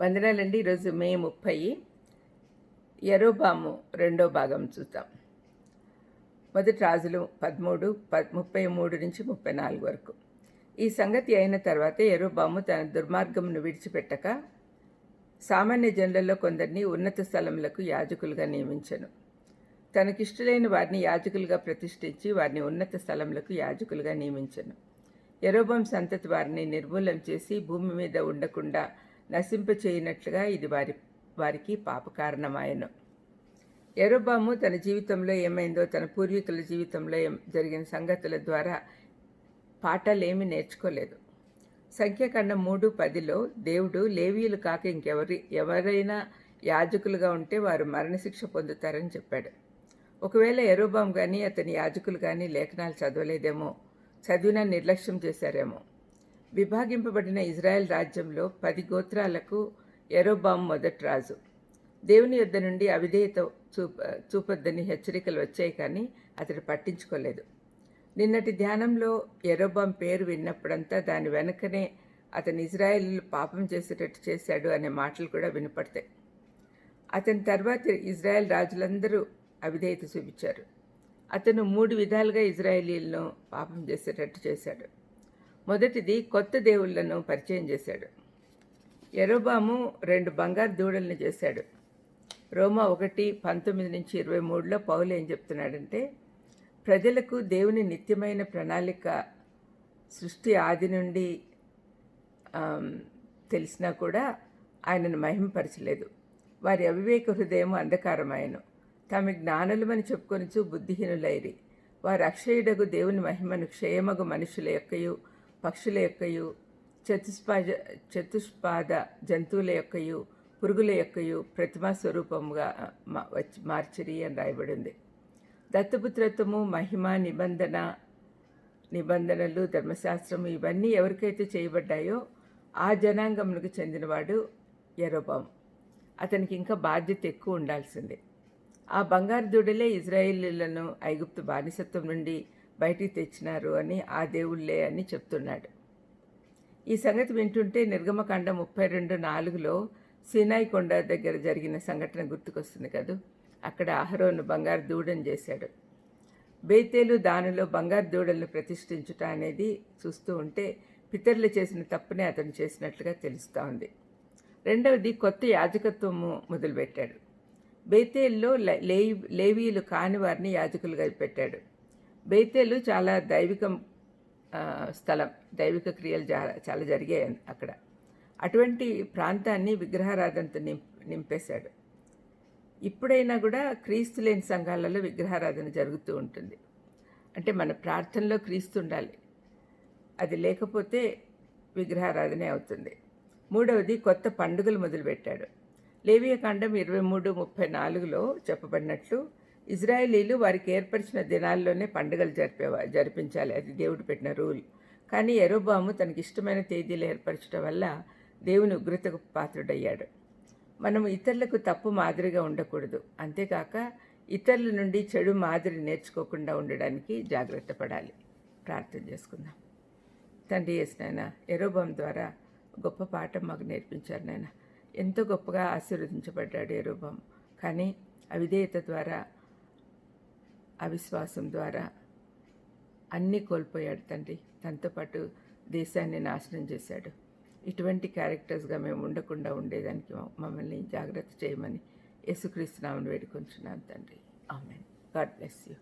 వందనాలండి. ఈరోజు మే ముప్పై. ఎరోబాము రెండో భాగం చూద్దాం. మొదటి రాజులు పదమూడు ప ముప్పై మూడు నుంచి ముప్పై నాలుగు వరకు. ఈ సంగతి అయిన తర్వాత ఎరోబాము తన దుర్మార్గమును విడిచిపెట్టక సామాన్య జనులలో కొందరిని ఉన్నత స్థలములకు యాజకులుగా నియమించను. తనకిష్టులైన వారిని యాజకులుగా ప్రతిష్ఠించి వారిని ఉన్నత స్థలములకు యాజకులుగా నియమించను. ఎరోబం సంతతి వారిని నిర్మూలం చేసి భూమి మీద ఉండకుండా నశింపచేయనట్లుగా ఇది వారి వారికి పాపకారణమాయను. ఎరోబాము తన జీవితంలో ఏమైందో తన పూర్వీకుల జీవితంలో ఏం జరిగిన సంగతుల ద్వారా పాఠాలేమి నేర్చుకోలేదు. సంఖ్యాకాండం మూడు పదిలో దేవుడు లేవీయులు కాక ఇంకెవరి ఎవరైనా యాజకులుగా ఉంటే వారు మరణశిక్ష పొందుతారని చెప్పాడు. ఒకవేళ ఎరోబాం కానీ అతని యాజకులు కానీ లేఖనాలు చదవలేదేమో చదివిన నిర్లక్ష్యం చేశారేమో విభాగింపబడిన ఇజ్రాయెల్ రాజ్యంలో పది గోత్రాలకు ఎరోబామ్ మొదటి రాజు. దేవుని యొద్ద నుండి అవిధేయత చూప చూపొద్దని హెచ్చరికలు వచ్చాయి కానీ అతడు పట్టించుకోలేదు. నిన్నటి ధ్యానంలో ఎరోబాం పేరు విన్నప్పుడంతా దాని వెనుకనే అతను ఇజ్రాయెల్ పాపం చేసేటట్టు చేశాడు అనే మాటలు కూడా వినపడతాయి. అతని తర్వాత ఇజ్రాయెల్ రాజులందరూ అవిధేయత చూపించారు. అతను మూడు విధాలుగా ఇజ్రాయేలీలను పాపం చేసేటట్టు చేశాడు. మొదటిది కొత్త దేవుళ్ళను పరిచయం చేశాడు. ఎరోబాము రెండు బంగారు దూడలను చేశాడు. రోమా ఒకటి పంతొమ్మిది నుంచి ఇరవై మూడులో పౌలు ఏం చెప్తున్నాడంటే ప్రజలకు దేవుని నిత్యమైన ప్రణాళిక సృష్టి ఆది నుండి తెలిసినా కూడా ఆయనను మహింపరచలేదు వారి అవివేక హృదయం అంధకారమాయను. తమ జ్ఞానులమని చెప్పుకొనిచు బుద్ధిహీనులైరి. వారు అక్షయుడగు దేవుని మహిమను క్షేమగు మనుషుల యొక్కయు పక్షుల యొక్కయు చతుష్పాద చతుష్పాద జంతువుల యొక్కయు పురుగుల యొక్కయు ప్రతిమా స్వరూపముగా వచ్చి మార్చిరి అని రాయబడింది. దత్తపుత్రత్వము మహిమ నిబంధన నిబంధనలు ధర్మశాస్త్రము ఇవన్నీ ఎవరికైతే చేయబడ్డాయో ఆ జనాంగములకు చెందినవాడు ఎరోబాం అతనికి ఇంకా బాధ్యత ఎక్కువ ఉండాల్సిందే. ఆ బంగారు దూడలే ఇజ్రాయిలీలను ఐగుప్తు బానిసత్వం నుండి బయటికి తెచ్చినారు అని ఆ దేవుళ్ళే అని చెప్తున్నాడు. ఈ సంగతి వింటుంటే నిర్గమకాండ ముప్పై రెండు నాలుగులో సీనాయి కొండ దగ్గర జరిగిన సంఘటన గుర్తుకొస్తుంది కదూ? అక్కడ అహరోను బంగారు దూడను చేశాడు. బేతేలు దానిలో బంగారు దూడలను ప్రతిష్ఠించుట అనేది చూస్తూ ఉంటే పితరులు చేసిన తప్పునే అతను చేసినట్లుగా తెలుస్తూ ఉంది. రెండవది కొత్త యాజకత్వము మొదలుపెట్టాడు. బేతేల్లో లేవీలు కాని వారిని యాజకులుగా పెట్టాడు. బేతేలు చాలా దైవిక స్థలం. దైవిక క్రియలు చాలా జరిగాయి అక్కడ. అటువంటి ప్రాంతాన్ని విగ్రహారాధనతో నింపేశాడు. ఇప్పుడైనా కూడా క్రీస్తు లేని సంఘాలలో విగ్రహారాధన జరుగుతూ ఉంటుంది. అంటే మన ప్రార్థనలో క్రీస్తు ఉండాలి. అది లేకపోతే విగ్రహారాధనే అవుతుంది. మూడవది కొత్త పండుగలు మొదలుపెట్టాడు. లేవియకాండం ఇరవై మూడు ముప్పై నాలుగులో చెప్పబడినట్లు ఇజ్రాయేలీలు వారికి ఏర్పరిచిన దినాల్లోనే పండుగలు జరిపేవా జరిపించాలి. అది దేవుడు పెట్టిన రూల్. కానీ ఎరోబాము తనకి ఇష్టమైన తేదీలు ఏర్పరచడం వల్ల దేవుని ఉగ్రతకు పాత్రుడయ్యాడు. మనం ఇతరులకు తప్పు మాదిరిగా ఉండకూడదు. అంతేకాక ఇతరుల నుండి చెడు మాదిరి నేర్చుకోకుండా ఉండడానికి జాగ్రత్త పడాలి. ప్రార్థన చేసుకుందాం. తండ్రి చేసిన ఎరోబాం ద్వారా గొప్ప పాఠం మాకు నేర్పించారు నాయన. ఎంతో గొప్పగా ఆశీర్వదించబడ్డాడు ఏ కానీ అవిధేయత ద్వారా అవిశ్వాసం ద్వారా అన్నీ కోల్పోయాడు తండ్రి. తనతో పాటు దేశాన్ని నాశనం చేశాడు. ఇటువంటి క్యారెక్టర్స్గా మేము ఉండకుండా ఉండేదానికి మమ్మల్ని జాగ్రత్త చేయమని యేసుక్రీస్తునామని వేడుకొంచున్నాను తండ్రి. ఆమెన్. God bless you.